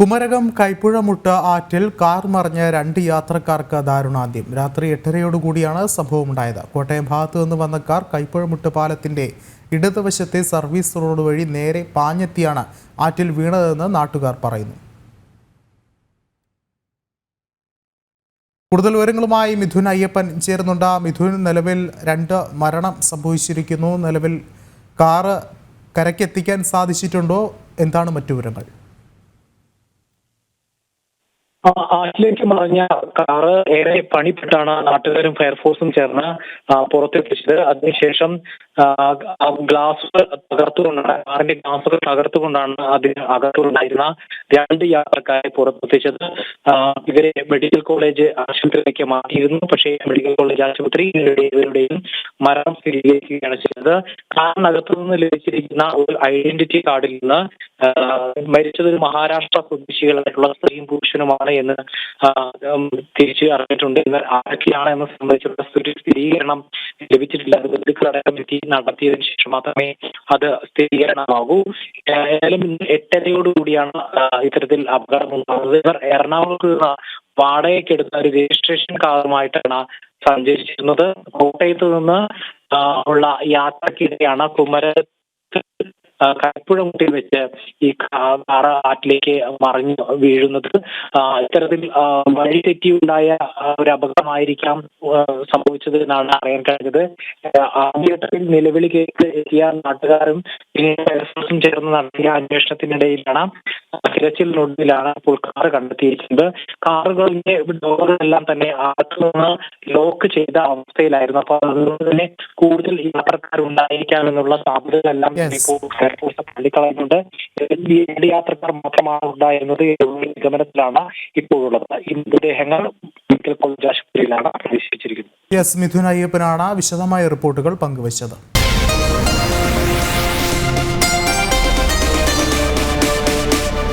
കുമരകം കൈപ്പുഴമുട്ട് ആറ്റിൽ കാർ മറിഞ്ഞ് രണ്ട് യാത്രക്കാർക്ക് ദാരുണാന്ത്യം. രാത്രി എട്ടരയോടുകൂടിയാണ് സംഭവമുണ്ടായത്. കോട്ടയം ഭാഗത്തു നിന്ന് വന്ന കാർ കൈപ്പുഴമുട്ട് പാലത്തിന്റെ ഇടതുവശത്തെ സർവീസ് റോഡ് വഴി നേരെ പാഞ്ഞെത്തിയാണ് ആറ്റിൽ വീണതെന്ന് നാട്ടുകാർ പറയുന്നു. കൂടുതൽ വിവരങ്ങളുമായി മിഥുൻ അയ്യപ്പൻ ചേരുന്നുണ്ട്. മിഥുൻ നിലവിൽ രണ്ട് മരണം സംഭവിച്ചിരിക്കുന്നു. നിലവിൽ കാറ് കരയ്ക്കെത്തിക്കാൻ സാധിച്ചിട്ടുണ്ടോ? എന്താണ് മറ്റു വിവരങ്ങൾ? ആറ്റിലേക്ക് മറിഞ്ഞ കാറ് ഏറെ പണിപ്പെട്ടാണ് നാട്ടുകാരും ഫയർഫോഴ്സും ചേർന്ന് പുറത്തെത്തിച്ചത്. അതിനുശേഷം ഗ്ലാസ് തകർത്തുകൊണ്ടാണ് കാറിന്റെ ഗ്ലാസുകൾ തകർത്തുകൊണ്ടാണ് അതിന് അകത്തുണ്ടായിരുന്ന രണ്ട് യാത്രക്കാരെ പുറത്തെത്തിച്ചത്. ഇവരെ മെഡിക്കൽ കോളേജ് ആശുപത്രിയിലേക്ക് മാറ്റിയിരുന്നു. പക്ഷേ മെഡിക്കൽ കോളേജ് ആശുപത്രി ഇവരുടെ ഇവരുടെയും മരണം സ്ഥിരീകരിക്കുകയാണ് ചെയ്തത്. കാറിനകത്തു നിന്ന് ലഭിച്ചിരിക്കുന്ന ഒരു ഐഡന്റിറ്റി കാർഡിൽ നിന്ന് മരിച്ചത് ഒരു മഹാരാഷ്ട്ര സ്വദേശികളായിട്ടുള്ള സ്ത്രീയും പുരുഷനുമാണ് എന്ന് തിരിച്ചു അറിഞ്ഞിട്ടുണ്ട്. എന്നാൽ ആരൊക്കെയാണ് എന്ന് സംബന്ധിച്ചുള്ള സ്ഥിരീകരണം ലഭിച്ചിട്ടില്ല. അത് ബന്ധുക്കളടക്കം എത്തി നടത്തിയതിനു ശേഷം മാത്രമേ അത് സ്ഥിരീകരണമാകൂ. ഏതായാലും ഇന്ന് എട്ടരയോടുകൂടിയാണ് ഇത്തരത്തിൽ അപകടം ഉണ്ടാകുന്നത് ഇവർ എറണാകുളത്ത് വാടകയ്ക്കെടുത്ത ഒരു രജിസ്ട്രേഷൻ കാറുമായിട്ടാണ് സഞ്ചരിച്ചിരുന്നത്. കോട്ടയത്ത് നിന്ന് ഉള്ള യാത്രക്കിടെയാണ് കുമര ആ, കൈപ്പുഴമുട്ടിൽ വെച്ച് ഈ കാറ ആറ്റിലേക്ക് മറിഞ്ഞു വീഴുന്നത് ഇത്തരത്തിൽ വഴിതെറ്റി വഴി തെറ്റിയുണ്ടായ ഒരു അപകടമായിരിക്കാം സംഭവിച്ചത് എന്നാണ് അറിയാൻ കഴിഞ്ഞത്. ആദ്യഘട്ടത്തിൽ നിലവിളി കേട്ട് എത്തിയ നാട്ടുകാരും പിന്നീട് ഫയർഫോഴ്സും ചേർന്ന് നടത്തിയ അന്വേഷണത്തിനിടയിലാണ് തിരച്ചിലിനൊടുവിലാണ് ഇപ്പോൾ കാർ കണ്ടെത്തിയിരിക്കുന്നത്. കാറുകളിലെ ഡോറുകളെല്ലാം തന്നെ അകത്തു നിന്ന് ലോക്ക് ചെയ്ത അവസ്ഥയിലായിരുന്നു. അപ്പോൾ അതുകൊണ്ട് തന്നെ കൂടുതൽ യാത്രക്കാരുണ്ടായിരിക്കാമെന്നുള്ള സാധ്യതകളെല്ലാം Yes. ഇപ്പോൾ ഫയർഫോഴ്സ് തള്ളിക്കളയുന്നുണ്ട്. രണ്ട് യാത്രക്കാർ മാത്രമാണ് ഉണ്ടായിരുന്നത് നിഗമനത്തിലാണ് ഇപ്പോഴുള്ളത്. ഈ മൃതദേഹങ്ങൾ മെഡിക്കൽ കോളേജ് ആശുപത്രിയിലാണ് പ്രവേശിപ്പിച്ചിരിക്കുന്നത്. യെസ് മിഥുൻ അയ്യപ്പനാണ് വിശദമായ റിപ്പോർട്ടുകൾ പങ്കുവച്ചത്.